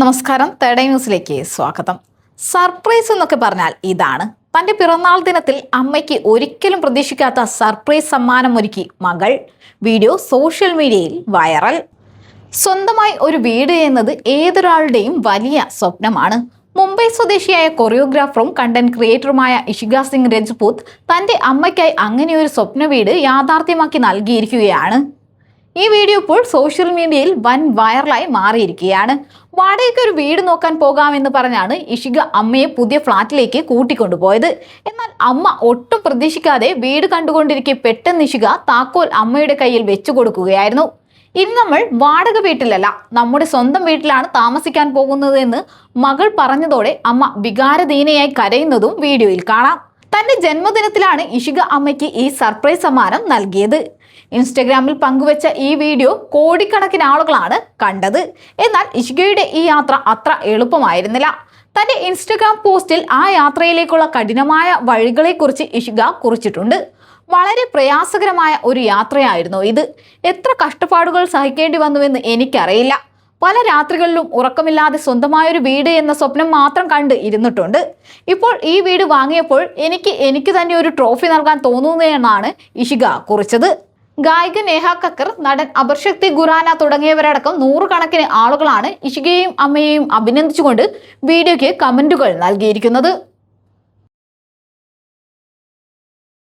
നമസ്കാരം. തേടൈ ന്യൂസിലേക്ക് സ്വാഗതം. സർപ്രൈസ് എന്നൊക്കെ പറഞ്ഞാൽ ഇതാണ്. തന്റെ പിറന്നാൾ ദിനത്തിൽ അമ്മയ്ക്ക് ഒരിക്കലും പ്രതീക്ഷിക്കാത്ത സർപ്രൈസ് സമ്മാനം ഒരുക്കി മകൾ. വീഡിയോ സോഷ്യൽ മീഡിയയിൽ വൈറൽ. സ്വന്തമായി ഒരു വീട് എന്നത് ഏതൊരാളുടെയും വലിയ സ്വപ്നമാണ്. മുംബൈ സ്വദേശിയായ കൊറിയോഗ്രാഫറും കണ്ടന്റ് ക്രിയേറ്ററുമായ ഇഷിക സിംഗ് രജ്പൂത്ത് തന്റെ അമ്മയ്ക്കായി അങ്ങനെയൊരു സ്വപ്ന വീട് യാഥാർത്ഥ്യമാക്കി നൽകിയിരിക്കുകയാണ്. ഈ വീഡിയോ ഇപ്പോൾ സോഷ്യൽ മീഡിയയിൽ വൻ വൈറലായി മാറിയിരിക്കുകയാണ്. വാടകയ്ക്ക് ഒരു വീട് നോക്കാൻ പോകാമെന്ന് പറഞ്ഞാണ് ഇഷിക അമ്മയെ പുതിയ ഫ്ളാറ്റിലേക്ക് കൂട്ടിക്കൊണ്ടുപോയത്. എന്നാൽ അമ്മ ഒട്ടും പ്രതീക്ഷിക്കാതെ വീട് കണ്ടുകൊണ്ടിരിക്കെ പെട്ടെന്ന് ഇഷിക താക്കോൽ അമ്മയുടെ കയ്യിൽ വെച്ചു കൊടുക്കുകയായിരുന്നു. ഇനി നമ്മൾ വാടക വീട്ടിലല്ല നമ്മുടെ സ്വന്തം വീട്ടിലാണ് താമസിക്കാൻ പോകുന്നത് എന്ന് മകൾ പറഞ്ഞതോടെ അമ്മ വികാരദീനയായി കരയുന്നതും വീഡിയോയിൽ കാണാം. തന്റെ ജന്മദിനത്തിലാണ് ഇഷിക അമ്മയ്ക്ക് ഈ സർപ്രൈസ് സമ്മാനം നൽകിയത്. ഇൻസ്റ്റഗ്രാമിൽ പങ്കുവച്ച ഈ വീഡിയോ കോടിക്കണക്കിന് ആളുകളാണ് കണ്ടത്. എന്നാൽ ഇഷികയുടെ ഈ യാത്ര അത്ര എളുപ്പമായിരുന്നില്ല. തന്റെ ഇൻസ്റ്റഗ്രാം പോസ്റ്റിൽ ആ യാത്രയിലേക്കുള്ള കഠിനമായ വഴികളെക്കുറിച്ച് ഇഷിക കുറിച്ചിട്ടുണ്ട്. വളരെ പ്രയാസകരമായ ഒരു യാത്രയായിരുന്നു ഇത്. എത്ര കഷ്ടപ്പാടുകൾ സഹിക്കേണ്ടി വന്നുവെന്ന് എനിക്കറിയില്ല. പല രാത്രികളിലും ഉറക്കമില്ലാതെ സ്വന്തമായൊരു വീട് എന്ന സ്വപ്നം മാത്രം കണ്ട് ഇരുന്നിട്ടുണ്ട്. ഇപ്പോൾ ഈ വീട് വാങ്ങിയപ്പോൾ എനിക്ക് എനിക്ക് തന്നെ ഒരു ട്രോഫി നൽകാൻ തോന്നുന്നതെന്നാണ് ഇഷിക കുറിച്ചത്. ഗായിക നേഹ കക്കർ നടൻ അപർശക്തി ഖുറാന തുടങ്ങിയവരടക്കം നൂറുകണക്കിന് ആളുകളാണ് ഇഷികയെയും അമ്മയെയും അഭിനന്ദിച്ചുകൊണ്ട് വീഡിയോയ്ക്ക് കമന്റുകൾ നൽകിയിരിക്കുന്നത്.